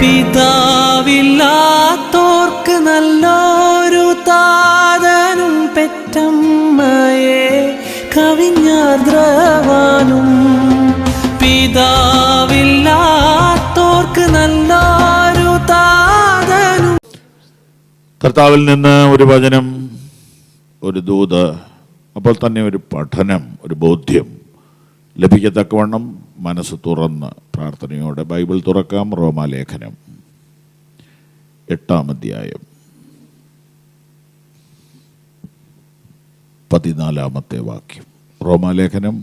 പിതാവില്ലാത്തോർക്ക് നല്ലൊരു താതനും പെറ്റമ്മയെ കവിഞ്ഞാർദ്രവാനും പിതാവില്ലാത്തോർക്ക് നല്ലൊരു താതനും. കർത്താവിൽ നിന്ന് ഒരു വചനം ഒരു ദൂത് അപ്പോൾ തന്നെ ഒരു പഠനം ഒരു ബോധ്യം ലഭിക്കത്തക്കവണ്ണം മനസ്സ് തുറന്ന് പ്രാർത്ഥനയോടെ ബൈബിൾ തുറക്കാം. റോമാലേഖനം എട്ടാം അധ്യായം. പതിനാലാമത്തെ വാക്യം. റോമാലേഖനം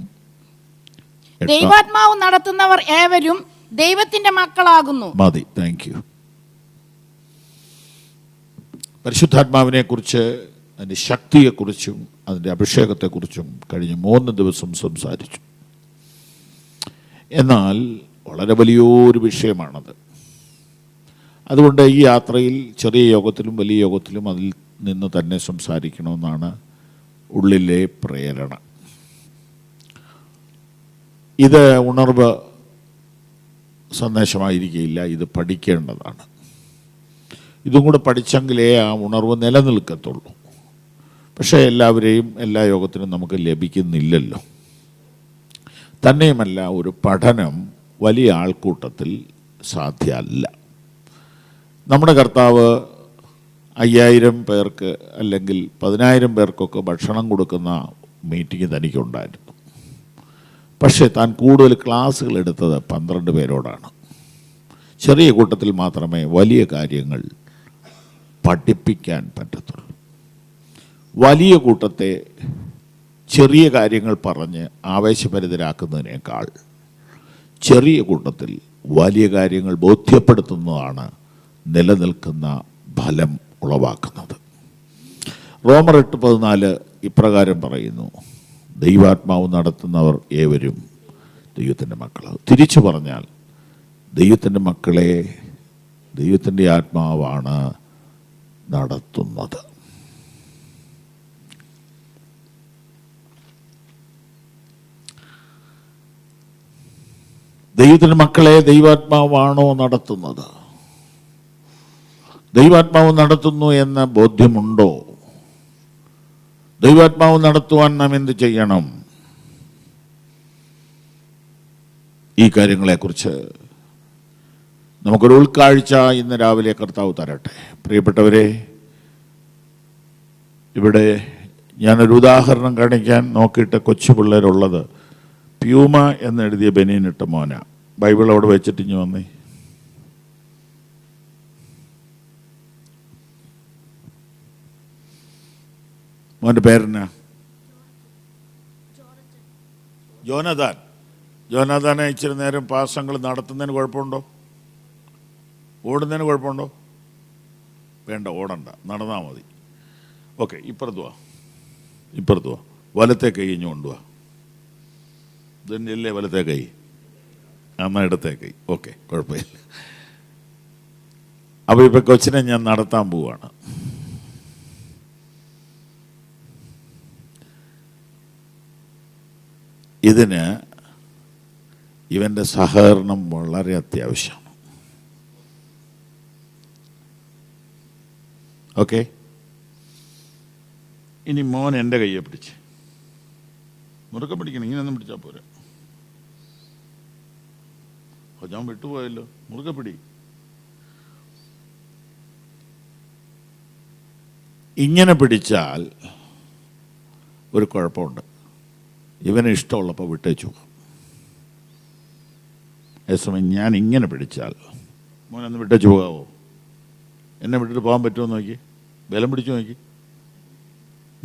ദൈവാത്മാവ് നടത്തുന്നവർ ഏവരും ദൈവത്തിന്റെ മക്കളാകുന്നു. മതി. താങ്ക് യു പരിശുദ്ധാത്മാവിനെ കുറിച്ച് അതിന്റെ ശക്തിയെക്കുറിച്ചും അതിന്റെ അഭിഷേകത്തെക്കുറിച്ചും കഴിഞ്ഞ മൂന്ന് ദിവസം സംസാരിച്ചു. എന്നാൽ വളരെ വലിയൊരു വിഷയമാണത്. അതുകൊണ്ട് ഈ യാത്രയിൽ ചെറിയ യോഗത്തിലും വലിയ യോഗത്തിലും അതിൽ നിന്ന് തന്നെ സംസാരിക്കണമെന്നാണ് ഉള്ളിലെ പ്രേരണ. ഇത് ഉണർവ് സന്ദേശമായിരിക്കില്ല ഇത് പഠിക്കേണ്ടതാണ്. ഇതും കൂടെ പഠിച്ചെങ്കിലേ ആ ഉണർവ് നിലനിൽക്കത്തുള്ളൂ. പക്ഷേ എല്ലാവരെയും എല്ലാ യോഗത്തിനും നമുക്ക് ലഭിക്കുന്നില്ലല്ലോ. തന്നെയുമല്ല ഒരു പഠനം വലിയ ആൾക്കൂട്ടത്തിൽ സാധ്യമല്ല നമ്മുടെ കർത്താവ് അയ്യായിരം പേർക്ക് അല്ലെങ്കിൽ പതിനായിരം പേർക്കൊക്കെ ഭക്ഷണം കൊടുക്കുന്ന മീറ്റിംഗ് തനിക്കുണ്ടായിരുന്നു. പക്ഷേ താൻ കൂടുതൽ ക്ലാസ്സുകൾ എടുത്തത് പന്ത്രണ്ട് പേരോടാണ്. ചെറിയ കൂട്ടത്തിൽ മാത്രമേ വലിയ കാര്യങ്ങൾ പഠിപ്പിക്കാൻ പറ്റത്തുള്ളൂ. വലിയ കൂട്ടത്തെ ചെറിയ കാര്യങ്ങൾ പറഞ്ഞ് ആവേശഭരിതരാക്കുന്നതിനേക്കാൾ ചെറിയ കൂട്ടത്തിൽ വലിയ കാര്യങ്ങൾ ബോധ്യപ്പെടുത്തുന്നതാണ് നിലനിൽക്കുന്ന ഫലം ഉളവാക്കുന്നത്. റോമർ എട്ട് പതിനാല് ഇപ്രകാരം പറയുന്നു ദൈവാത്മാവ് നടത്തുന്നവർ ഏവരും ദൈവത്തിന്റെ മക്കളാണ് തിരിച്ചു പറഞ്ഞാൽ ദൈവത്തിന്റെ മക്കളെ ദൈവത്തിന്റെ ആത്മാവാണ് നടത്തുന്നത്. ദൈവത്തിന്റെ മക്കളെ ദൈവാത്മാവാണോ നടത്തുന്നത്? ദൈവാത്മാവ് നടത്തുന്നു എന്ന ബോധ്യമുണ്ടോ? ദൈവാത്മാവ് നടത്തുവാൻ നാം എന്ത് ചെയ്യണം? ഈ കാര്യങ്ങളെക്കുറിച്ച് നമുക്കൊരു ഉൾക്കാഴ്ച ഇന്ന് രാവിലെ കർത്താവ് തരട്ടെ. പ്രിയപ്പെട്ടവരെ ഇവിടെ ഞാനൊരു ഉദാഹരണം കാണിക്കാൻ നോക്കിയിട്ട് കൊച്ചു പിള്ളേരുള്ളത് പ്യൂമ എന്നെഴുതിയ ബനീനിട്ട മോന. ബൈബിൾ അവിടെ വെച്ചിട്ട് ഇഞ്ഞ് വന്നേ. മോന്റെ പേരെന്നാ? ജോനദാൻ. ജോനദാനെ ഇച്ചിരി നേരം പാസങ്ങൾ നടത്തുന്നതിന് കുഴപ്പമുണ്ടോ? ഓടുന്നതിന് കുഴപ്പമുണ്ടോ? വേണ്ട ഓടണ്ട. നടന്നാൽ മതി. ഓക്കെ ഇപ്പുറത്ത് വാ. ഇപ്പുറത്ത് വാ. വലത്തെ കൈ ഇഞ്ഞു കൊണ്ടുവാ. ഇതല്ലേ വലത്തെ കൈ അമ്മ ഇടത്തെ കൈ ഓക്കെ കുഴപ്പമില്ല. അപ്പോൾ ഇപ്പം കൊച്ചിനെ ഞാൻ നടത്താൻ പോവാണ്. ഇതിന് ഇവന്റെ സഹകരണം വളരെ അത്യാവശ്യമാണ്. ഓക്കെ? ഇനി മോൻ എന്റെ കയ്യെ പിടിച്ച്. മുറുക്കെ പിടിക്കണം ഇങ്ങനെയൊന്നും പിടിച്ചാൽ പോരാ. ഓ, ഞാൻ വിട്ടുപോയല്ലോ. മുറുക്കെ പിടി. ഇങ്ങനെ പിടിച്ചാൽ ഒരു കുഴപ്പമുണ്ട്. ഇവന് ഇഷ്ടമുള്ളപ്പോൾ വിട്ടേച്ചു. അതേസമയം ഞാൻ ഇങ്ങനെ പിടിച്ചാൽ മോനൊന്ന് വിട്ടേച്ചു പോകാവോ? എന്നെ വിട്ടിട്ട് പോകാൻ പറ്റുമോ നോക്കി. ബലം പിടിച്ചു നോക്കി.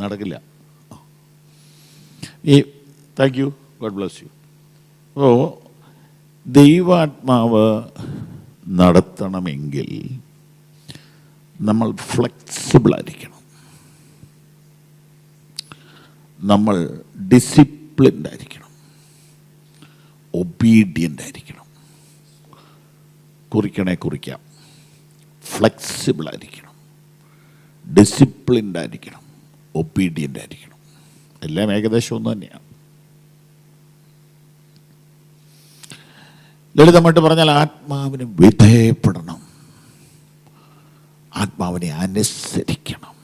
നടക്കില്ല. ഈ thank you God bless you അപ്പോൾ ദൈവാത്മാവ് നടത്തണമെങ്കിൽ നമ്മൾ ഫ്ലെക്സിബിൾ ആയിരിക്കണം. നമ്മൾ ഡിസിപ്ലിൻഡ് ആയിരിക്കണം. ഒബീഡിയന്റ് ആയിരിക്കണം. കുറിക്കണേ കുറിക്കാം. ഫ്ലെക്സിബിൾ ആയിരിക്കണം. ഡിസിപ്ലിൻഡ് ആയിരിക്കണം. ഒബീഡിയന്റ് ആയിരിക്കണം. എല്ലാം ഏകദേശം ഒന്ന് തന്നെയാണ്. ലളിതമായിട്ട് പറഞ്ഞാൽ ആത്മാവിന് വിധേയപ്പെടണം. ആത്മാവിനെ അനുസരിക്കണം.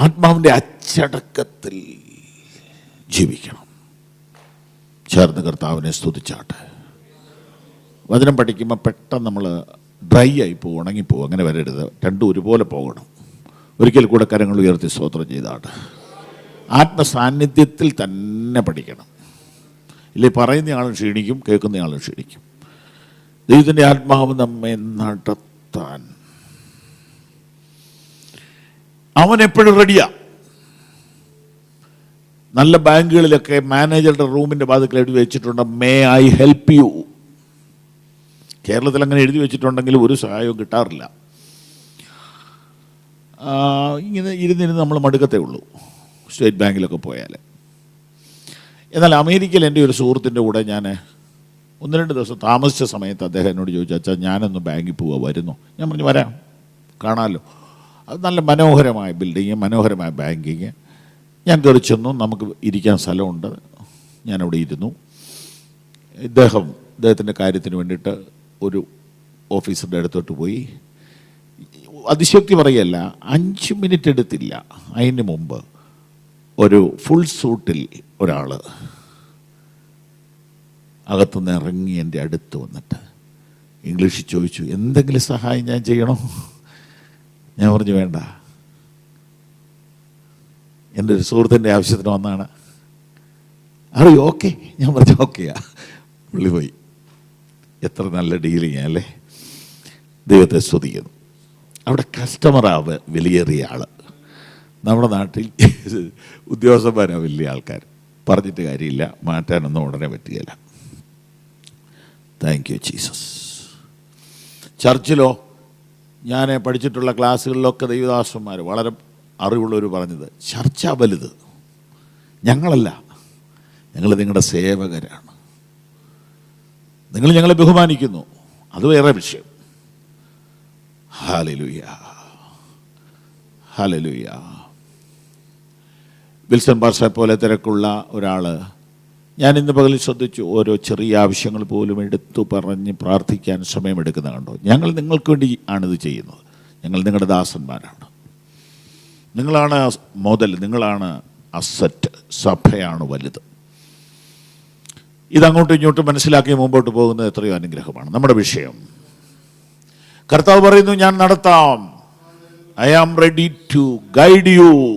ആത്മാവിന്റെ അച്ചടക്കത്തിൽ ജീവിക്കണം. ചേർന്ന് കർത്താവിനെ സ്തുതിച്ചാട്ടെ. വചനം പഠിക്കുമ്പോൾ പെട്ടെന്ന് നമ്മൾ ഡ്രൈ ആയി പോകും ഉണങ്ങിപ്പോകും അങ്ങനെ വരരുത്. രണ്ടും ഒരുപോലെ പോകണം. ഒരിക്കൽ കൂടെ കരങ്ങൾ ഉയർത്തി സ്തോത്രം ചെയ്താട്ടെ. ആത്മസാന്നിധ്യത്തിൽ തന്നെ പഠിക്കണം. ഇല്ലേ പറയുന്ന ആളും ക്ഷീണിക്കും കേൾക്കുന്ന ആളും ക്ഷീണിക്കും. ദൈവത്തിന്റെ ആത്മാവ് നമ്മെ നടത്താൻ. അവൻ എപ്പോഴും റെഡിയാ നല്ല ബാങ്കുകളിലൊക്കെ മാനേജറുടെ റൂമിന്റെ വാതിക്കൽ എഴുതി വെച്ചിട്ടുണ്ട് മേ ഐ ഹെൽപ്പ് യു കേരളത്തിൽ അങ്ങനെ എഴുതി വെച്ചിട്ടുണ്ടെങ്കിൽ ഒരു സഹായവും കിട്ടാറില്ല. ഇങ്ങനെ ഇരുന്നിരുന്ന് നമ്മൾ മടുക്കത്തേ ഉള്ളൂ. സ്റ്റേറ്റ് ബാങ്കിലൊക്കെ പോയാൽ എന്നാൽ അമേരിക്കയിൽ എന്റെ ഒരു സുഹൃത്തിന്റെ കൂടെ ഞാൻ ഒന്ന് രണ്ട് ദിവസം താമസിച്ച സമയത്ത് അദ്ദേഹം എന്നോട് ചോദിച്ചു അച്ഛാ ഞാനൊന്ന് ബാങ്കിൽ പോവുക വരുന്നു? ഞാൻ പറഞ്ഞു വരാം കാണാമല്ലോ അത് നല്ല മനോഹരമായ ബിൽഡിങ് മനോഹരമായ ബാങ്കിങ് ഞാൻ കയറി ചെന്നു നമുക്ക് ഇരിക്കാൻ സ്ഥലമുണ്ട്. ഞാനവിടെ ഇരുന്നു. ഇദ്ദേഹം ഇദ്ദേഹത്തിന്റെ കാര്യത്തിന് വേണ്ടിയിട്ട് ഒരു ഓഫീസറുടെ അടുത്തോട്ട് പോയി. അതിശക്തി പറയല്ല അഞ്ച് മിനിറ്റ് എടുത്തില്ല. അതിന് മുമ്പ് ഒരു ഫുൾ സൂട്ടിൽ ഒരാൾ അകത്തുനിന്ന് ഇറങ്ങി എന്റെ അടുത്ത് വന്നിട്ട് ഇംഗ്ലീഷിൽ ചോദിച്ചു എന്തെങ്കിലും സഹായം ഞാൻ ചെയ്യണോ? ഞാൻ പറഞ്ഞു വേണ്ട. എന്റെ ഒരു സുഹൃത്തിന്റെ ആവശ്യത്തിന് വന്നാണ് അറിയോ? ഓക്കെ. ഞാൻ പറഞ്ഞു ഓക്കെയാ. പുള്ളി പോയി. എത്ര നല്ല ഡീലിങ് അല്ലേ ദൈവത്തെ സ്തുതിക്കുന്നു. അവിടെ കസ്റ്റമറാവ് വിലയേറിയ ആൾ. നമ്മുടെ നാട്ടിൽ ഉദ്യോഗസ്ഥന്മാരാണ് വലിയ ആൾക്കാർ. പറഞ്ഞിട്ട് കാര്യമില്ല. മാറ്റാനൊന്നും ഉടനെ പറ്റുകയില്ല. താങ്ക് യു ജീസസ് ചർച്ചിലോ ഞാൻ പഠിച്ചിട്ടുള്ള ക്ലാസ്സുകളിലൊക്കെ ദൈവദാസന്മാർ വളരെ അറിവുള്ളവർ പറഞ്ഞത് ചർച്ച വലുത്. ഞങ്ങളല്ല. ഞങ്ങൾ നിങ്ങളുടെ സേവകരാണ്. നിങ്ങൾ ഞങ്ങളെ ബഹുമാനിക്കുന്നു. അത് വേറെ വിഷയം. ഹാലലുയ ഹാലലുയ വിൽസൺ പാർസ പോലെ തിരക്കുള്ള ഒരാൾ ഞാൻ ഇന്ന് പകലിൽ ശ്രദ്ധിച്ചു ഓരോ ചെറിയ ആവശ്യങ്ങൾ പോലും എടുത്തു പറഞ്ഞ് പ്രാർത്ഥിക്കാൻ സമയമെടുക്കുന്ന കണ്ടോ? ഞങ്ങൾ നിങ്ങൾക്ക് വേണ്ടി ആണിത് ചെയ്യുന്നത്. ഞങ്ങൾ നിങ്ങളുടെ ദാസന്മാരാണ്. നിങ്ങളാണ് മുതൽ നിങ്ങളാണ് അസറ്റ് സഭയാണ് വലുത്. ഇതങ്ങോട്ടും ഇങ്ങോട്ടും മനസ്സിലാക്കി മുമ്പോട്ട് പോകുന്നത് എത്രയോ അനുഗ്രഹമാണ്. നമ്മുടെ വിഷയം. കർത്താവ് പറയുന്നു ഞാൻ നടത്താം. I am ready to guide you.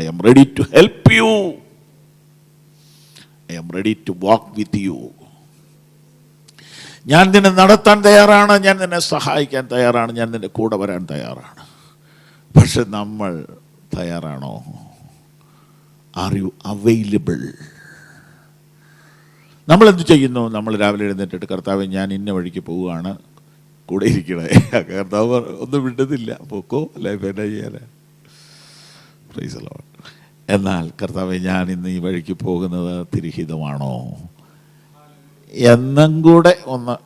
I am ready to help you I am ready to walk with you ഞാൻ നിന്നെ നടത്താൻ തയ്യാറാണ് ഞാൻ നിന്നെ സഹായിക്കാൻ തയ്യാറാണ് ഞാൻ നിന്റെ കൂടെ വരാൻ തയ്യാറാണ്. പക്ഷെ നമ്മൾ തയ്യാറാണോ? ആർ യു അവൈലബിൾ നമ്മൾ എന്ത് ചെയ്യുന്നു? നമ്മൾ രാവിലെ എഴുന്നേറ്റിട്ട് കർത്താവ് ഞാൻ ഇന്ന വഴിക്ക് പോവുകയാണ്. കൂടെ ഇരിക്കണേ. കർത്താവ് ഒന്നും വിട്ടതില്ല പൊക്കോ? അല്ലെ? പിന്നെ ചെയ്യാൻ പ്രൈസ് അല്ലോ എന്നാൽ കർത്താവ് ഞാൻ ഇന്ന് ഈ വഴിക്ക് പോകുന്നത് തിരിഹിതമാണോ? എന്നും കൂടെ ഒന്ന്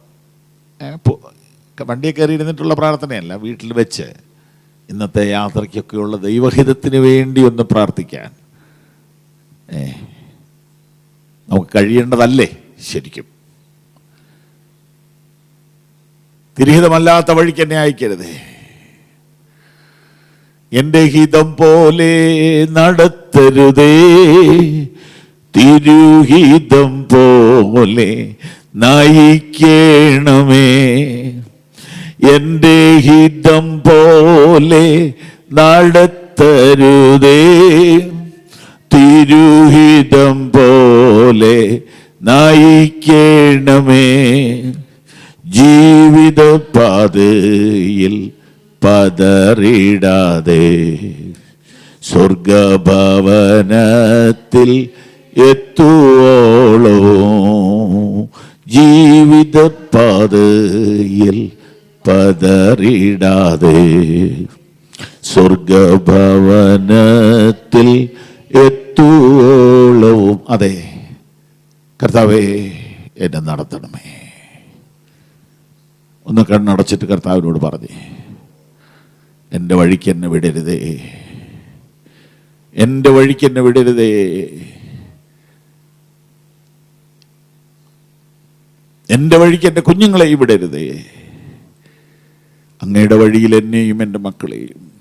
വണ്ടിയെ കയറി ഇരുന്നിട്ടുള്ള പ്രാർത്ഥനയല്ല വീട്ടിൽ വെച്ച് ഇന്നത്തെ യാത്രയ്ക്കൊക്കെയുള്ള ദൈവഹിതത്തിന് വേണ്ടി ഒന്ന് പ്രാർത്ഥിക്കാൻ. ഏ നമുക്ക് കഴിയേണ്ടതല്ലേ ശരിക്കും? തിരിഹിതമല്ലാത്ത വഴിക്ക് എന്നെ അയക്കരുതേ. എന്റെ ഹിതം പോലെ നടത്തരുതേ. തിരുഹിതം പോലെ നയിക്കണമേ. എന്റെ ഹിതം പോലെ നടത്തരുതേ. തിരുഹിതം പോലെ നയിക്കണമേ. ജീവിത പാതയിൽ പതറിടാതെ സ്വർഗഭവനത്തിൽ എത്തുവോളോ. ജീവിത പാതയിൽ പതറിടാതെ സ്വർഗഭവനത്തിൽ എത്തുവോളവും അതെ കർത്താവേ എന്നെ നടത്തണമേ. ഒന്ന് കണ്ണടച്ചിട്ട് കർത്താവിനോട് പറഞ്ഞേ. എന്റെ വഴിക്ക് എന്നെ വിടരുതേ. എന്റെ വഴിക്ക് എന്നെ വിടരുതേ. എന്റെ വഴിക്ക് എന്റെ കുഞ്ഞുങ്ങളെ വിടരുതേ. അങ്ങയുടെ വഴിയിൽ എന്നെയും എന്റെ മക്കളെയും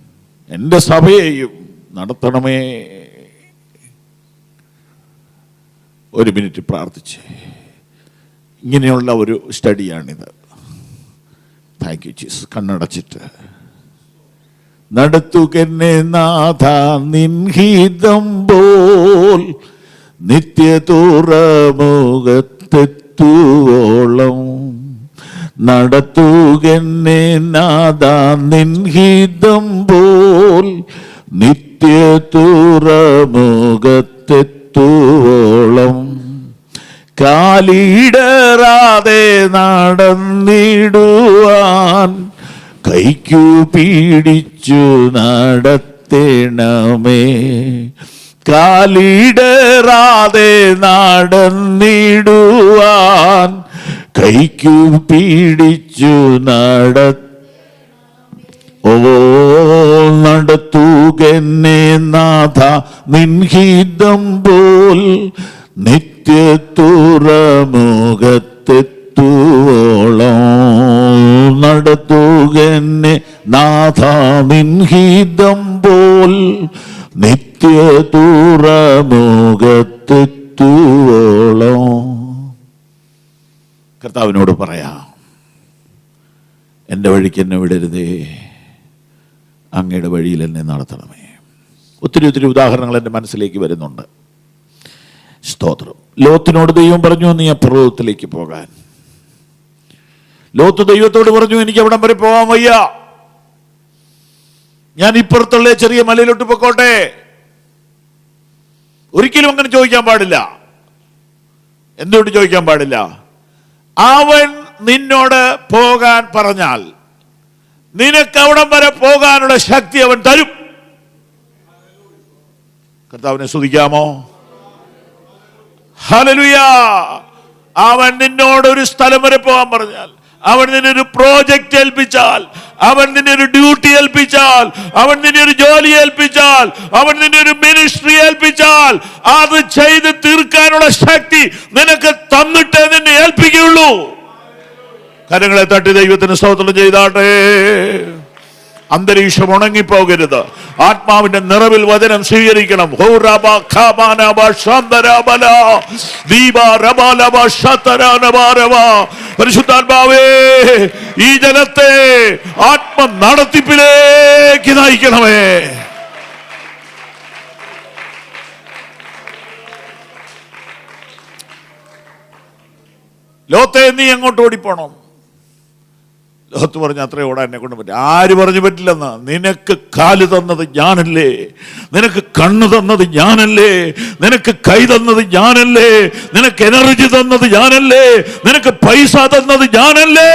എന്റെ സഭയെയും നടത്തണമേ. ഒരു മിനിറ്റ് പ്രാർത്ഥിച്ച്. ഇങ്ങനെയുള്ള ഒരു സ്റ്റഡിയാണിത്. താങ്ക് യു ജീസസ് കണ്ണടച്ചിട്ട്. നടത്തുകന്നെ നാഥ നിൻഹിതം പോൽ നിത്യതൂറമുഖത്തെത്തുവോളം. നടത്തുകന്നെ നാഥ നിൻഹിതം പോൽ നിത്യതൂറമുഖത്തെത്തുവോളം. കാലിടറാതെ നടന്നിടുവാൻ കൈക്കു പീഡിച്ചു നടത്തേണമേ. കാലിടറാതെ നടന്നിടുവാൻ കൈക്കു പീഡിച്ചു നട ഓ നടത്തുകന്നെ നാഥ നിൻഹിതം പോൽ നിത്യത്തുറമുഖത്തെത്തുവോളം നടത്തുകന്നെ നാഥ നിൻഹിതം പോൽ നിത്യത്തുറമുഖത്തെത്തുവോളം കർത്താവിനോട് പറയാം എന്റെ വഴിക്ക് എന്നെ വിടരുതേ. അങ്ങയുടെ വഴിയിൽ എന്നെ നടത്തണമേ. ഒത്തിരി ഒത്തിരി ഉദാഹരണങ്ങൾ എന്റെ മനസ്സിലേക്ക് വരുന്നുണ്ട്. സ്തോത്രം. ലോത്തിനോട് ദൈവം പറഞ്ഞു നീ അപ്രവത്തിലേക്ക് പോകാൻ. ലോത്ത് ദൈവത്തോട് പറഞ്ഞു എനിക്ക് അവിടം വരെ പോകാൻ വയ്യ. ഞാൻ ഇപ്പുറത്തുള്ള ചെറിയ മലയിലോട്ട് പൊക്കോട്ടെ. ഒരിക്കലും അങ്ങനെ ചോദിക്കാൻ പാടില്ല. എന്തുകൊണ്ട് ചോദിക്കാൻ പാടില്ല? അവൻ നിന്നോട് പോകാൻ പറഞ്ഞാൽ നിനക്ക് അവിടം വരെ പോകാനുള്ള ശക്തി അവൻ തരും. കർത്താവിനെ സ്തുതിക്കാമോ? ഹലലുയ അവൻ നിന്നോട് ഒരു സ്ഥലം വരെ പോകാൻ പറഞ്ഞാൽ അവൻ നിന്നെ ഒരു പ്രോജക്റ്റ് ഏൽപ്പിച്ചാൽ അവൻ നിന്നെ ഒരു ഡ്യൂട്ടി ഏൽപ്പിച്ചാൽ അവൻ നിന്നെ ഒരു ജോലി ഏൽപ്പിച്ചാൽ അവൻ നിന്നെ ഒരു മിനിസ്ട്രി ഏൽപ്പിച്ചാൽ അത് ചെയ്ത് തീർക്കാനുള്ള ശക്തി നിനക്ക് തന്നിട്ടേ നിന്നെ ഏൽപ്പിക്കുകയുള്ളൂ. കരങ്ങളെ തട്ടി ദൈവത്തിന് സ്തോത്രം ചെയ്താട്ടെ. അന്തരീക്ഷം ഉണങ്ങിപ്പോകരുത്. ആത്മാവിന്റെ നിറവിൽ വചനം സ്വീകരിക്കണം. പരിശുദ്ധാത്മാവേ ഈ ജനത്തെ ആത്മ നടത്തിപ്പിലേക്ക് നയിക്കണമേ. ലോത്തെ നീ എങ്ങോട്ട് ഓടിപ്പോണം? ലോത്ത് പറഞ്ഞ അത്രേ ഓടാൻ എന്നെ കൊണ്ട് പറ്റും ആര് പറഞ്ഞു പറ്റില്ലെന്ന്? നിനക്ക് കാൽ തന്നത് ഞാനല്ലേ? നിനക്ക് കണ്ണ് തന്നത് ഞാനല്ലേ? നിനക്ക് കൈ തന്നത് ഞാനല്ലേ? നിനക്ക് എനർജി തന്നത് ഞാനല്ലേ? നിനക്ക് പൈസ തന്നത് ഞാനല്ലേ?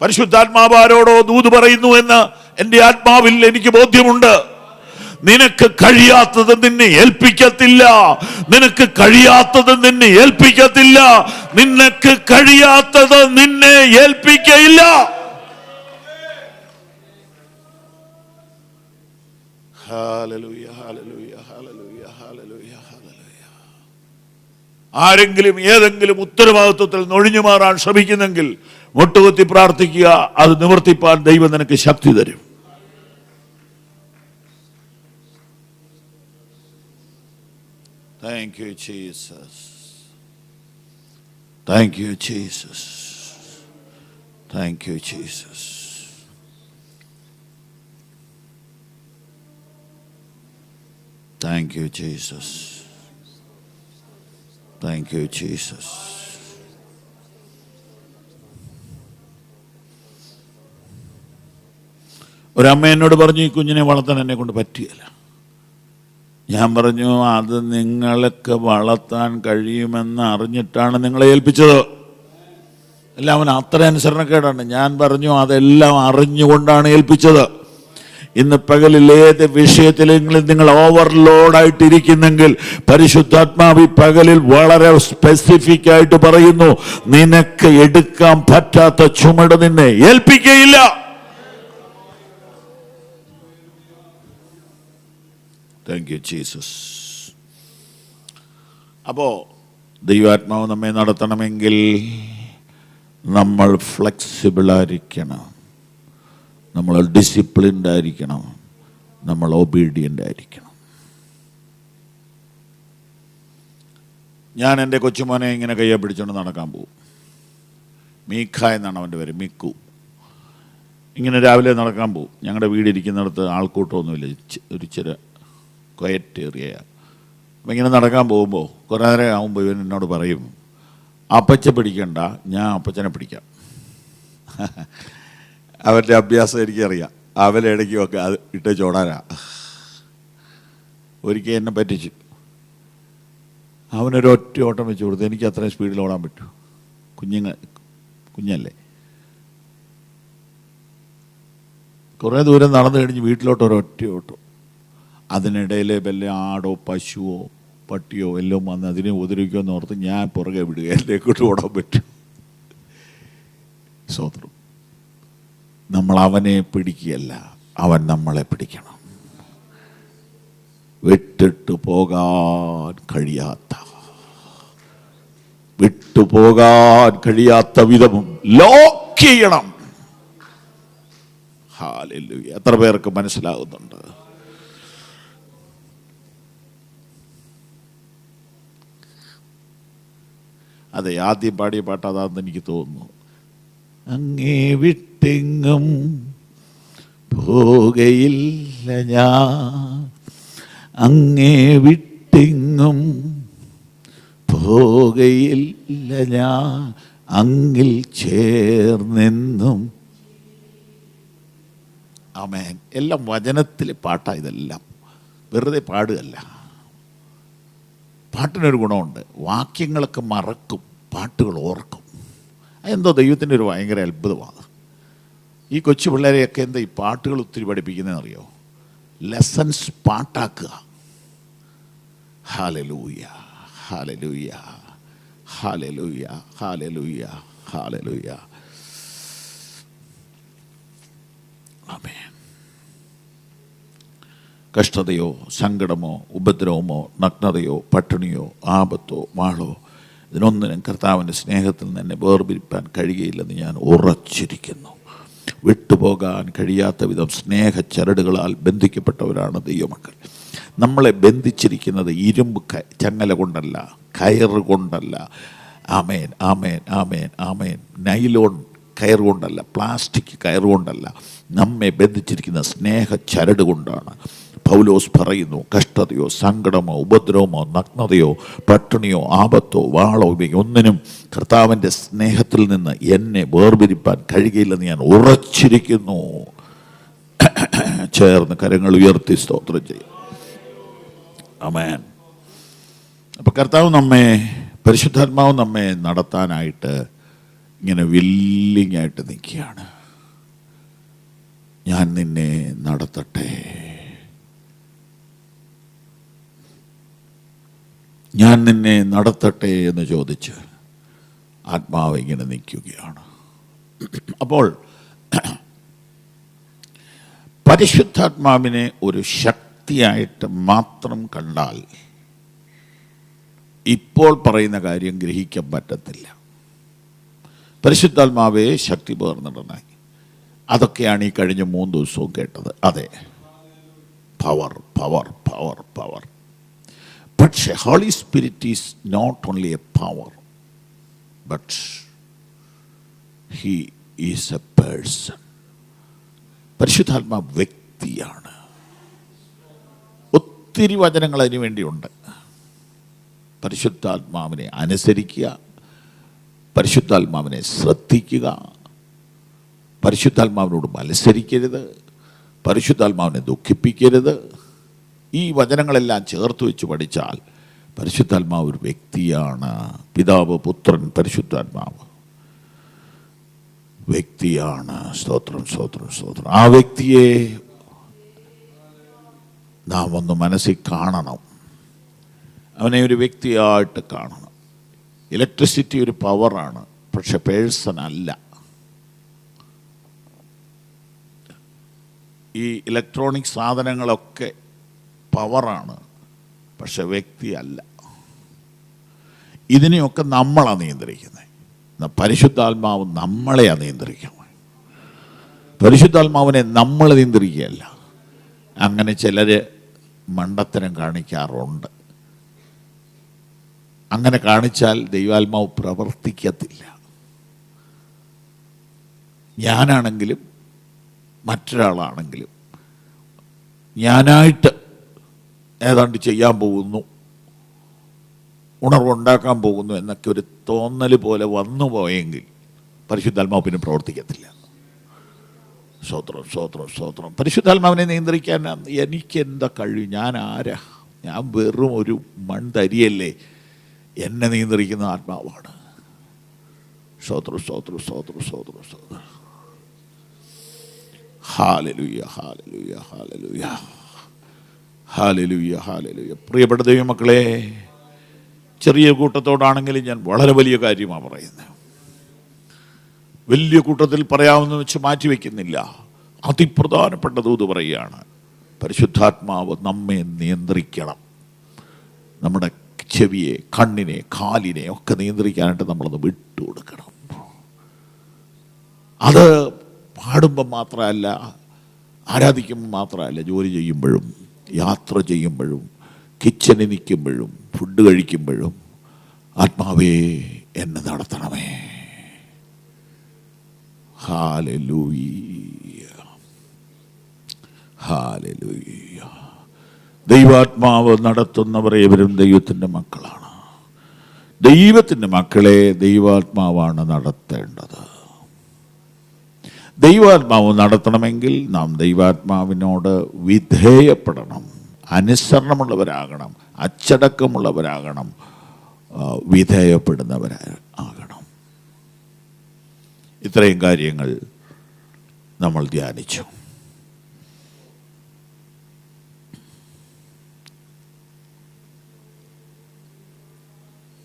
പരിശുദ്ധാത്മാവാരോടോ ദൂത് പറയുന്നു എന്ന് എന്റെ ആത്മാവിൽ എനിക്ക് ബോധ്യമുണ്ട്. നിനക്ക് കഴിയാത്തത് നിന്നെ ഏൽപ്പിക്കത്തില്ല. നിനക്ക് കഴിയാത്തത് നിന്നെ ഏൽപ്പിക്കത്തില്ല. നിനക്ക് കഴിയാത്തത് നിന്നെ ഏൽപ്പിക്കയില്ല. ആരെങ്കിലും ഏതെങ്കിലും ഉത്തരവാദിത്വത്തിൽ നൊഴിഞ്ഞു മാറാൻ ശ്രമിക്കുന്നെങ്കിൽ മുട്ടുകുത്തി പ്രാർത്ഥിക്കുക. അത് നിവർത്തിപ്പാൻ ദൈവം നിനക്ക് ശക്തി തരും. Thank you, Jesus. Thank you, Jesus. Thank you, Jesus. Thank you, Jesus. Thank you, Jesus. ഒരമ്മ എന്നോട് പറഞ്ഞു ഈ കുഞ്ഞിനെ വളർത്താൻ എന്നെ കൊണ്ട് പറ്റിയല്ല ഞാൻ പറഞ്ഞു അത് നിങ്ങൾക്ക് വളർത്താൻ കഴിയുമെന്ന് അറിഞ്ഞിട്ടാണ് നിങ്ങളെ ഏൽപ്പിച്ചത്. എല്ലാം അവൻ അത്ര അനുസരണക്കേടാണ്. ഞാൻ പറഞ്ഞു അതെല്ലാം അറിഞ്ഞുകൊണ്ടാണ് ഏൽപ്പിച്ചത്. ഇന്ന് പകലിൽ ഏത് വിഷയത്തിലെങ്കിലും നിങ്ങൾ ഓവർലോഡായിട്ടിരിക്കുന്നെങ്കിൽ പരിശുദ്ധാത്മാവി പകലിൽ വളരെ സ്പെസിഫിക് ആയിട്ട് പറയുന്നു നിനക്ക് എടുക്കാൻ പറ്റാത്ത ചുമട് നിന്നെ ഏൽപ്പിക്കയില്ല. താങ്ക് യു ജീസസ് അപ്പോൾ ദൈവാത്മാവ് നമ്മെ നടത്തണമെങ്കിൽ നമ്മൾ ഫ്ലെക്സിബിളായിരിക്കണം. നമ്മൾ ഡിസിപ്ലിൻഡ് ആയിരിക്കണം. നമ്മൾ ഒബീഡിയന്റ് ആയിരിക്കണം. ഞാൻ എന്റെ കൊച്ചുമോനെ ഇങ്ങനെ കയ്യെ പിടിച്ചുകൊണ്ട് നടക്കാൻ പോകും മീഖ എന്നാണ് അവന്റെ പേര് മിക്കു. ഇങ്ങനെ രാവിലെ നടക്കാൻ പോകും ഞങ്ങളുടെ വീടിരിക്കുന്നിടത്ത് ആൾക്കൂട്ടമൊന്നുമില്ല. ഒരു ചെറിയ ക്വയറ്റ് ഏറിയ അപ്പം ഇങ്ങനെ നടക്കാൻ പോകുമ്പോൾ കുറേ നേരം ആകുമ്പോൾ ഇവൻ എന്നോട് പറയും അപ്പച്ച പിടിക്കണ്ട ഞാൻ അപ്പച്ചനെ പിടിക്കാം. അവന്റെ അഭ്യാസം എനിക്കറിയാം. അവലിടയ്ക്കുമൊക്കെ അത് ഇട്ട് ചോടാനാ. ഒരിക്കൽ എന്നെ പറ്റിച്ചു. അവനൊരു ഒറ്റ ഓട്ടം വെച്ച് കൊടുത്തു എനിക്ക് അത്രയും സ്പീഡിൽ ഓടാൻ പറ്റൂ. കുഞ്ഞുങ്ങ കുഞ്ഞല്ലേ. കുറേ ദൂരം നടന്നു കഴിഞ്ഞ് വീട്ടിലോട്ട് ഒരൊറ്റ ഓട്ടം. അതിനിടയിൽ വല്ല ആടോ പശുവോ പട്ടിയോ എല്ലാം വന്ന് അതിനെ ഉപദ്രവിക്കുമെന്ന് ഓർത്ത് ഞാൻ പുറകെ വിടുക കൊണ്ട് ഓടാൻ പറ്റും. സ്വത്രം നമ്മൾ അവനെ പിടിക്കുകയല്ല അവൻ നമ്മളെ പിടിക്കണം. വിട്ടിട്ട് പോകാൻ കഴിയാത്ത വിട്ടുപോകാൻ കഴിയാത്ത വിധവും ലോക്ക് ചെയ്യണം. എത്ര പേർക്ക് മനസ്സിലാകുന്നുണ്ട്? അതെ ആദ്യം പാടിയ പാട്ട് അതാണെന്ന് എനിക്ക് തോന്നുന്നു. അങ്ങേ വിട്ടെങ്ങും പോകയില്ല ഞാൻ. അങ്ങേ വിട്ടെങ്ങും പോകയില്ല ഞാൻ. അങ്ങിൽ ചേർന്നെന്നും. ആമേൻ. എല്ലാം വചനത്തിലെ പാട്ടാണ് ഇതെല്ലാം. വെറുതെ പാടുകയല്ല. പാട്ടിനൊരു ഗുണമുണ്ട്. വാക്യങ്ങളൊക്കെ മറക്കും പാട്ടുകൾ ഓർക്കും. അതെന്തോ ദൈവത്തിന്റെ ഒരു ഭയങ്കര അത്ഭുതമാണ്. ഈ കൊച്ചു പിള്ളേരെയൊക്കെ എന്താ ഈ പാട്ടുകൾ ഒത്തിരി പഠിപ്പിക്കുന്നതെന്ന് അറിയോ lessons പാട്ടാക്കുക. Hallelujah hallelujah hallelujah hallelujah hallelujah amen കഷ്ടതയോ സങ്കടമോ ഉപദ്രവമോ നഗ്നതയോ പട്ടിണിയോ ആപത്തോ വാളോ ഇതിനൊന്നിനും കർത്താവിന്റെ സ്നേഹത്തിൽ നിന്ന് എന്നെ വേർപിരിപ്പാൻ കഴിയുകയില്ലെന്ന് ഞാൻ ഉറച്ചിരിക്കുന്നു. വിട്ടുപോകാൻ കഴിയാത്ത വിധം സ്നേഹ ചരടുകളാൽ ബന്ധിക്കപ്പെട്ടവരാണ് ദൈവമക്കൾ. നമ്മളെ ബന്ധിച്ചിരിക്കുന്നത് ഇരുമ്പ് ക- ചങ്ങല കൊണ്ടല്ല കയറ് കൊണ്ടല്ല. ആമേൻ ആമേൻ ആമേൻ ആമേൻ. നൈലോൺ കയർ കൊണ്ടല്ല പ്ലാസ്റ്റിക് കയർ കൊണ്ടല്ല. നമ്മെ ബന്ധിച്ചിരിക്കുന്ന സ്നേഹ ചരട് കൊണ്ടാണ്. പൗലോസ് പറയുന്നു കഷ്ടതയോ സങ്കടമോ ഉപദ്രവമോ നഗ്നതയോ പട്ടിണിയോ ആപത്തോ വാളോ ഇവയൊന്നിനും കർത്താവിന്റെ സ്നേഹത്തിൽ നിന്ന് എന്നെ വേർപിരിപ്പാൻ കഴിയുകയില്ലെന്ന് ഞാൻ ഉറച്ചിരിക്കുന്നു. ചേർന്ന് കരങ്ങൾ ഉയർത്തി സ്തോത്രം ചെയ്യും. അമേൻ അപ്പം കർത്താവ് നമ്മെ പരിശുദ്ധാത്മാവ് നമ്മെ നടത്താനായിട്ട് ഇങ്ങനെ വില്ലിങ്ങായിട്ട് നിൽക്കുകയാണ്. ഞാൻ നിന്നെ നടത്തട്ടെ. ഞാൻ നിന്നെ നടത്തട്ടെ എന്ന് ചോദിച്ച് ആത്മാവ് ഇങ്ങനെ നിൽക്കുകയാണ്. അപ്പോൾ പരിശുദ്ധാത്മാവിനെ ഒരു ശക്തിയായിട്ട് മാത്രം കണ്ടാൽ ഇപ്പോൾ പറയുന്ന കാര്യം ഗ്രഹിക്കാൻ പറ്റത്തില്ല. പരിശുദ്ധാത്മാവെ ശക്തി പകർന്നിടണേ അതൊക്കെയാണ് ഈ കഴിഞ്ഞ മൂന്ന് ദിവസവും കേട്ടത്. അതെ. Power power power power. പക്ഷേ holy spirit is not only a power but he is a person പരിശുദ്ധാത്മാ വ്യക്തിയാണ്. ഒത്തിരി വചനങ്ങൾ അതിനു വേണ്ടിയുണ്ട്. പരിശുദ്ധാത്മാവിനെ അനുസരിക്കുക പരിശുദ്ധാത്മാവിനെ ശ്രദ്ധിക്കുക പരിശുദ്ധാത്മാവിനോട് മത്സരിക്കരുത് പരിശുദ്ധാത്മാവിനെ ദുഃഖിപ്പിക്കരുത് ഈ വചനങ്ങളെല്ലാം ചേർത്ത് വെച്ച് പഠിച്ചാൽ പരിശുദ്ധാത്മാവ് ഒരു വ്യക്തിയാണ്. പിതാവ് പുത്രൻ പരിശുദ്ധാത്മാവ്. വ്യക്തിയാണ്. സ്തോത്രം സ്തോത്രം സ്തോത്രം. ആ വ്യക്തിയെ നാം ഒന്ന് മനസ്സിൽ കാണണം. അവനെ ഒരു വ്യക്തിയായിട്ട് കാണണം. ഇലക്ട്രിസിറ്റി ഒരു പവറാണ് പക്ഷെ പേഴ്സൺ അല്ല. ഈ ഇലക്ട്രോണിക് സാധനങ്ങളൊക്കെ പവറാണ് പക്ഷെ വ്യക്തിയല്ല. ഇതിനെയൊക്കെ നമ്മളാണ് നിയന്ത്രിക്കുന്നത് പരിശുദ്ധാത്മാവ് നമ്മളെയാണ് നിയന്ത്രിക്കുന്നത് പരിശുദ്ധാത്മാവിനെ നമ്മൾ നിയന്ത്രിക്കുകയല്ല. അങ്ങനെ ചിലർ മണ്ടത്തരം കാണിക്കാറുണ്ട്. അങ്ങനെ കാണിച്ചാൽ ദൈവാത്മാവ് പ്രവർത്തിക്കത്തില്ല. ഞാനാണെങ്കിലും മറ്റൊരാളാണെങ്കിലും ഞാനായിട്ട് ഏതാണ്ട് ചെയ്യാൻ പോകുന്നു. ഉണർവുണ്ടാക്കാൻ പോകുന്നു എന്നൊക്കെ ഒരു തോന്നൽ പോലെ വന്നു പോയെങ്കിൽ പരിശുദ്ധാത്മാവ് പിന്നെ പ്രവർത്തിക്കത്തില്ല. സ്വത്രം സ്വത്രം സ്വത്രം പരിശുദ്ധാത്മാവിനെ നിയന്ത്രിക്കാൻ എനിക്ക് എന്താ കഴിവ്? ഞാൻ ആരാ? ഞാൻ വെറും ഒരു മൺതരിയല്ലേ. എന്നെ നിയന്ത്രിക്കുന്ന ആത്മാവാണ്. സ്വോത്ര സ്വോത്ര സ്വോത്ര സ്വോത്ര സ്വത്രം ഹാലലുയ്യ ഹാലലുയ്യ ഹാലലുയ്യ ഹാലലുയ്യ ഹാലലുയ്യ പ്രിയപ്പെട്ട ദൈവമക്കളെ ചെറിയ കൂട്ടത്തോടാണെങ്കിലും ഞാൻ വളരെ വലിയ കാര്യമാണ് പറയുന്നത്. വലിയ കൂട്ടത്തിൽ പറയാമെന്ന് വെച്ച് മാറ്റിവെക്കുന്നില്ല അതിപ്രധാനപ്പെട്ട ദൂത് പറയുകയാണ് പരിശുദ്ധാത്മാവ് നമ്മെ നിയന്ത്രിക്കണം. നമ്മുടെ ചെവിയെ കണ്ണിനെ കാലിനെ ഒക്കെ നിയന്ത്രിക്കാനായിട്ട് നമ്മളത് വിട്ടുകൊടുക്കണം അത് പാടുമ്പം മാത്രമല്ല ആരാധിക്കുമ്പോൾ മാത്രമല്ല ജോലി ചെയ്യുമ്പോഴും യാത്ര ചെയ്യുമ്പോഴും കിച്ചണിൽ നിൽക്കുമ്പോഴും ഫുഡ് കഴിക്കുമ്പോഴും ആത്മാവേ എന്നെ നടത്തണമേ. ഹാലലൂയ ഹാലലൂയ ദൈവാത്മാവ് ദൈവത്തിന്റെ മക്കളാണ്. ദൈവത്തിന്റെ മക്കളെ ദൈവാത്മാവാണ് നടത്തേണ്ടത്. ദൈവാത്മാവ് നടത്തണമെങ്കിൽ നാം ദൈവാത്മാവിനോട് വിധേയപ്പെടണം അനുസരണമുള്ളവരാകണം അച്ചടക്കമുള്ളവരാകണം വിധേയപ്പെടുന്നവരാകണം. ഇത്രയും കാര്യങ്ങൾ നമ്മൾ ധ്യാനിച്ചു.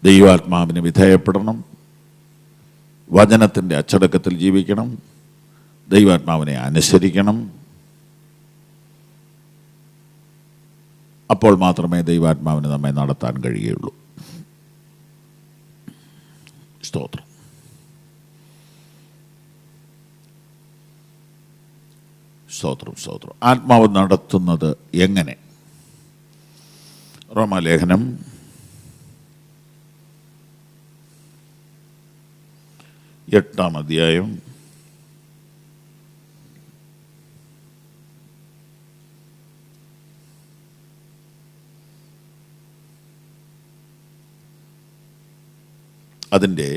ദൈവാത്മാവിന് വിധേയപ്പെടണം വചനത്തിന്റെ അച്ചടക്കത്തിൽ ജീവിക്കണം ദൈവാത്മാവിനെ അനുസരിക്കണം. അപ്പോൾ മാത്രമേ ദൈവാത്മാവിന് നമ്മെ നടത്താൻ കഴിയുള്ളൂ. സ്തോത്രം. സ്തോത്രം സ്തോത്രം. ആത്മാവ് നടത്തുന്നത് എങ്ങനെ? റോമാലേഖനം എട്ടാം അധ്യായം അതിന്റെ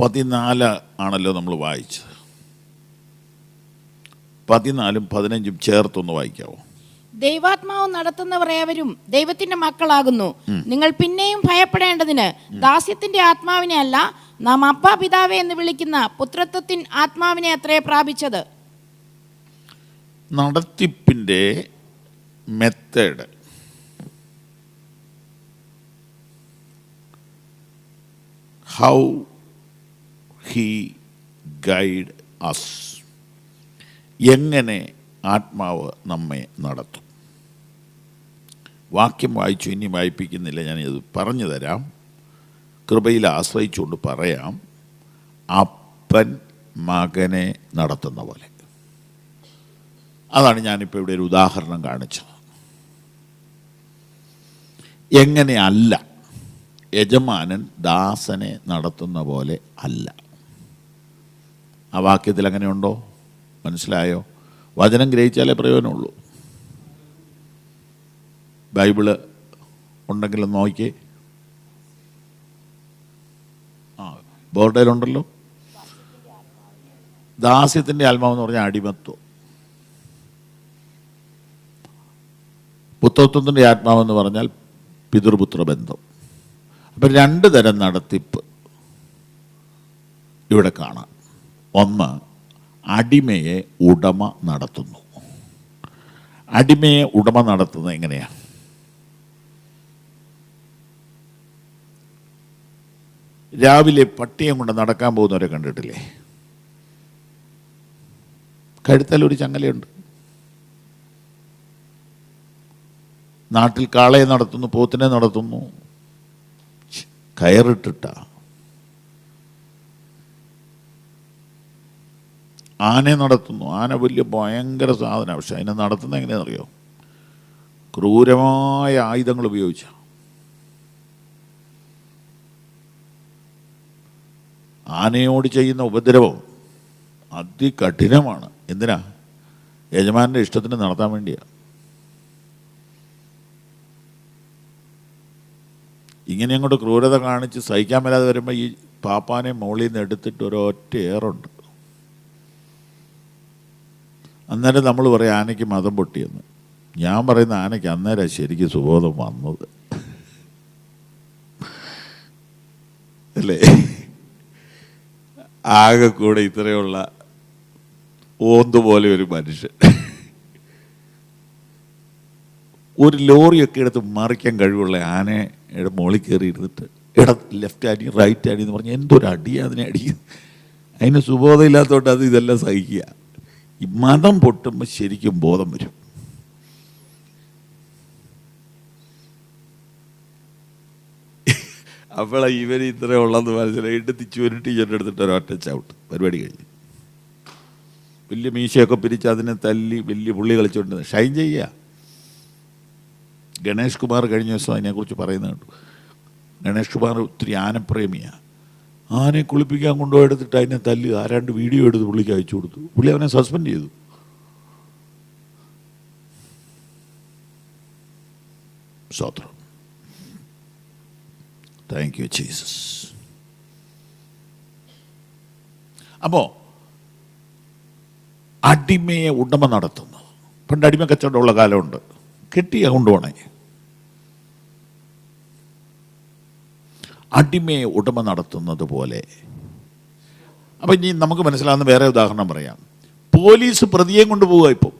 പതിനാല് ആണല്ലോ നമ്മൾ വായിച്ചത്. പതിനാലും പതിനഞ്ചും ചേർത്തൊന്ന് വായിക്കാവോ? ദൈവാത്മാവ് നടത്തുന്നവർ ഏവരും ദൈവത്തിന്റെ മക്കളാകുന്നു. നിങ്ങൾ പിന്നെയും ഭയപ്പെടേണ്ടതിന് ദാസ്യത്തിന്റെ ആത്മാവിനെ അല്ല നാം അപ്പ പിതാവേ എന്ന് വിളിക്കുന്ന പുത്രത്വത്തിൻ ആത്മാവിനെ അത്രേ പ്രാപിച്ചത്. നടത്തിപ്പിന്റെ method how he guide us എങ്ങനെ ആത്മാവ് നമ്മെ നടത്തും? വാക്യം വായിച്ചു ഇനി വായിപ്പിക്കുന്നില്ല. ഞാനിത് പറഞ്ഞു തരാം. കൃപയിൽ ആശ്രയിച്ചുകൊണ്ട് പറയാം. അപ്പൻ മകനെ നടത്തുന്ന പോലെ. അതാണ് ഞാനിപ്പോൾ ഇവിടെ ഒരു ഉദാഹരണം കാണിച്ചത്. എങ്ങനെയല്ല യജമാനൻ ദാസനെ നടത്തുന്ന പോലെ അല്ല. ആ വാക്യത്തിൽ അങ്ങനെയുണ്ടോ? മനസ്സിലായോ? വചനം ഗ്രഹിച്ചാലേ പ്രയോജനമുള്ളൂ. ബൈബിൾ ഉണ്ടെങ്കിലും നോക്കിയേ. ആ ബോർഡേലുണ്ടല്ലോ? ദാസ്യത്തിന്റെ ആത്മാവെന്ന് പറഞ്ഞാൽ അടിമത്വം. പുത്രത്വത്തിന്റെ ആത്മാവെന്ന് പറഞ്ഞാൽ പിതൃപുത്ര ബന്ധം അപ്പം രണ്ട് തരം നടത്തിപ്പ് ഇവിടെ കാണാം. ഒന്ന് അടിമയെ ഉടമ നടത്തുന്നു. അടിമയെ ഉടമ നടത്തുന്നത് എങ്ങനെയാണ് രാവിലെ പട്ടിയം കൊണ്ട് നടക്കാൻ പോകുന്നവരെ കണ്ടിട്ടില്ലേ? കഴുത്തൽ ഒരു ചങ്ങലയുണ്ട്. നാട്ടിൽ കാളയെ നടത്തുന്നു പോത്തിനെ നടത്തുന്നു. ഛ്, ആനെ നടത്തുന്നു. ആന വലിയ ഭയങ്കര സാധനമാണ്. പക്ഷെ അതിനെ നടത്തുന്നത് എങ്ങനെയാണെന്നറിയോ? ക്രൂരമായ ആയുധങ്ങൾ ഉപയോഗിച്ച. ആനയോട് ചെയ്യുന്ന ഉപദ്രവം അതികഠിനമാണ്. എന്തിനാ? യജമാനന്റെ ഇഷ്ടത്തിന് നടത്താൻ വേണ്ടിയാ. ഇങ്ങനെ അങ്ങോട്ട് ക്രൂരത കാണിച്ച് സഹിക്കാൻ മേലാതെ വരുമ്പോൾ ഈ പാപ്പാനെ മുകളിൽ നിന്ന് എടുത്തിട്ട് ഒരൊറ്റ ഏറുണ്ട്. അന്നേരം നമ്മൾ പറയും ആനയ്ക്ക് മതം പൊട്ടിയെന്ന്. ഞാൻ പറയുന്ന ആനയ്ക്ക് അന്നേരം ശരിക്കും സുബോധം വന്നത്. അല്ലേ? ആകെ കൂടെ ഇത്രയുള്ള ഓന്തുപോലെ ഒരു മനുഷ്യൻ. ഒരു ലോറിയൊക്കെ എടുത്ത് മറിക്കാൻ കഴിവുള്ള ആനയുടെ മുകളിൽ കയറി ഇരുന്നിട്ട് ഇട ലെഫ്റ്റ് അടി റൈറ്റ് അടി എന്ന് പറഞ്ഞ് എന്തൊരു അടിയാണ് അതിനെ അടി അതിന് സുബോധം ഇല്ലാത്തതുകൊണ്ട് അത് ഇതെല്ലാം സഹിക്കുക. ഈ മതം പൊട്ടുമ്പോൾ ശരിക്കും ബോധം വരും. അപ്പോൾ ഇവർ ഇത്ര ഉള്ളതെന്ന് മനസ്സിലായിട്ട് തിച്ചു തിച്ചുവരും ടീച്ചറിന്റെ എടുത്തിട്ട് ഒരൊറ്റ ചവിട്ട്. പരിപാടി കഴിഞ്ഞു. വലിയ മീശയൊക്കെ പിരിച്ച് അതിനെ തല്ലി വലിയ പുള്ളി കളിച്ചുകൊണ്ട് ഷൈൻ ചെയ്യുക ഗണേഷ് കുമാർ കഴിഞ്ഞ ദിവസം അതിനെക്കുറിച്ച് പറയുന്നത് കണ്ടു. ഗണേഷ് കുമാർ ഒത്തിരി ആനപ്രേമിയാണ് ആനയെ കുളിപ്പിക്കാൻ കൊണ്ടുപോയെടുത്തിട്ട് അതിനെ തല്ലി ആരാണ്ട് വീഡിയോ എടുത്ത് പുള്ളിക്ക് അയച്ചു കൊടുത്തു. പുള്ളി അവനെ സസ്പെൻഡ് ചെയ്തു. സ്തോത്രം. താങ്ക് യു ജീസസ് അപ്പോൾ അടിമയെ ഉടമ നടത്തുന്നു. പണ്ട് അടിമ കച്ചവടമുള്ള കാലമുണ്ട്. കെട്ടിയ കൊണ്ടുപോണേ അടിമയെ ഉടമ നടത്തുന്നത് പോലെ. അപ്പം ഇനി നമുക്ക് മനസ്സിലാവുന്ന വേറെ ഉദാഹരണം പറയാം. പോലീസ് പ്രതിയെ കൊണ്ടുപോവുക ഇപ്പോൾ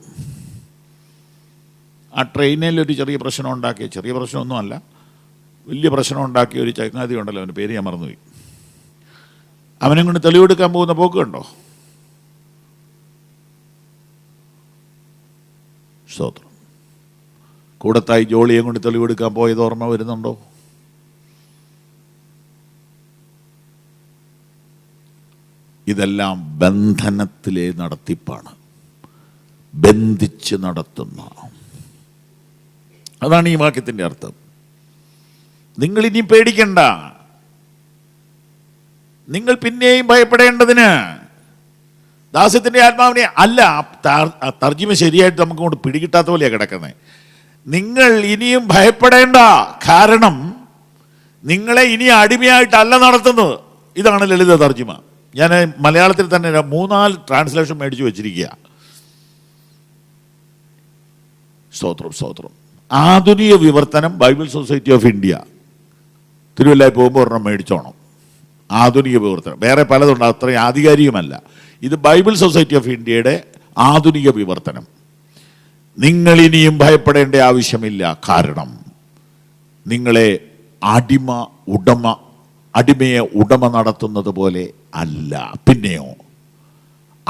ആ ട്രെയിനിൽ ഒരു ചെറിയ പ്രശ്നം ഉണ്ടാക്കിയ ചെറിയ പ്രശ്നമൊന്നുമല്ല. വലിയ പ്രശ്നം ഉണ്ടാക്കിയ ഒരു ചങ്ങാതി ഉണ്ടല്ലോ അവന്റെ പേര് ഞാൻ മറന്നുപോയി. അവനെ കൊണ്ട് തെളിവെടുക്കാൻ പോകുന്ന പോക്ക് കണ്ടോ? സ്തോത്രം. കൂടത്തായി ജോളിയെ കൊണ്ട് തെളിവെടുക്കാൻ പോയത് ഓർമ്മ വരുന്നുണ്ടോ? ഇതെല്ലാം ബന്ധനത്തിലെ നടത്തിപ്പാണ്. ബന്ധിച്ച് നടത്തുന്ന. അതാണ് ഈ വാക്യത്തിന്റെ അർത്ഥം. നിങ്ങൾ ഇനി പേടിക്കണ്ട. നിങ്ങൾ പിന്നെയും ഭയപ്പെടേണ്ടതിന് ദാസ്യത്തിന്റെ ആത്മാവിനെ അല്ല തർജിമ ശരിയായിട്ട് നമുക്ക് കൊണ്ട് പിടികിട്ടാത്ത പോലെയാണ് കിടക്കുന്നത് നിങ്ങൾ ഇനിയും ഭയപ്പെടേണ്ട. കാരണം നിങ്ങളെ ഇനി അടിമയായിട്ടല്ല നടത്തുന്നത്. ഇതാണ് ലളിത തർജിമ. ഞാൻ മലയാളത്തിൽ തന്നെ മൂന്നാൽ ട്രാൻസ്ലേഷൻ മേടിച്ചു വെച്ചിരിക്കുക സ്തോത്രം സ്തോത്രം. ആധുനിക വിവർത്തനം ബൈബിൾ സൊസൈറ്റി ഓഫ് ഇന്ത്യ. തിരുവല്ലായി പോകുമ്പോൾ ഒരെണ്ണം മേടിച്ചോണം. ആധുനിക വിവർത്തനം. വേറെ പലതുണ്ട് അത്രയും ആധികാരികമല്ല. ഇത് ബൈബിൾ സൊസൈറ്റി ഓഫ് ഇന്ത്യയുടെ ആധുനിക വിവർത്തനം. നിങ്ങൾ ഇനിയും ഭയപ്പെടേണ്ട ആവശ്യമില്ല. കാരണം നിങ്ങളെ അടിമ ഉടമ അടിമയെ ഉടമ നടത്തുന്നത് പോലെ അല്ല. പിന്നെയോ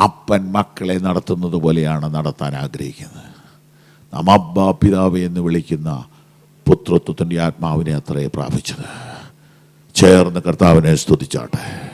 അപ്പൻ മക്കളെ നടത്തുന്നത് പോലെയാണ് നടത്താൻ ആഗ്രഹിക്കുന്നത്. നാം അബ്ബ പിതാവ് എന്ന് വിളിക്കുന്ന പുത്രത്വത്തിന്റെ ആത്മാവിനെ അത്രേ പ്രാപിച്ചത്. ചേർന്ന് കർത്താവിനെ സ്തുതിച്ചാട്ടെ.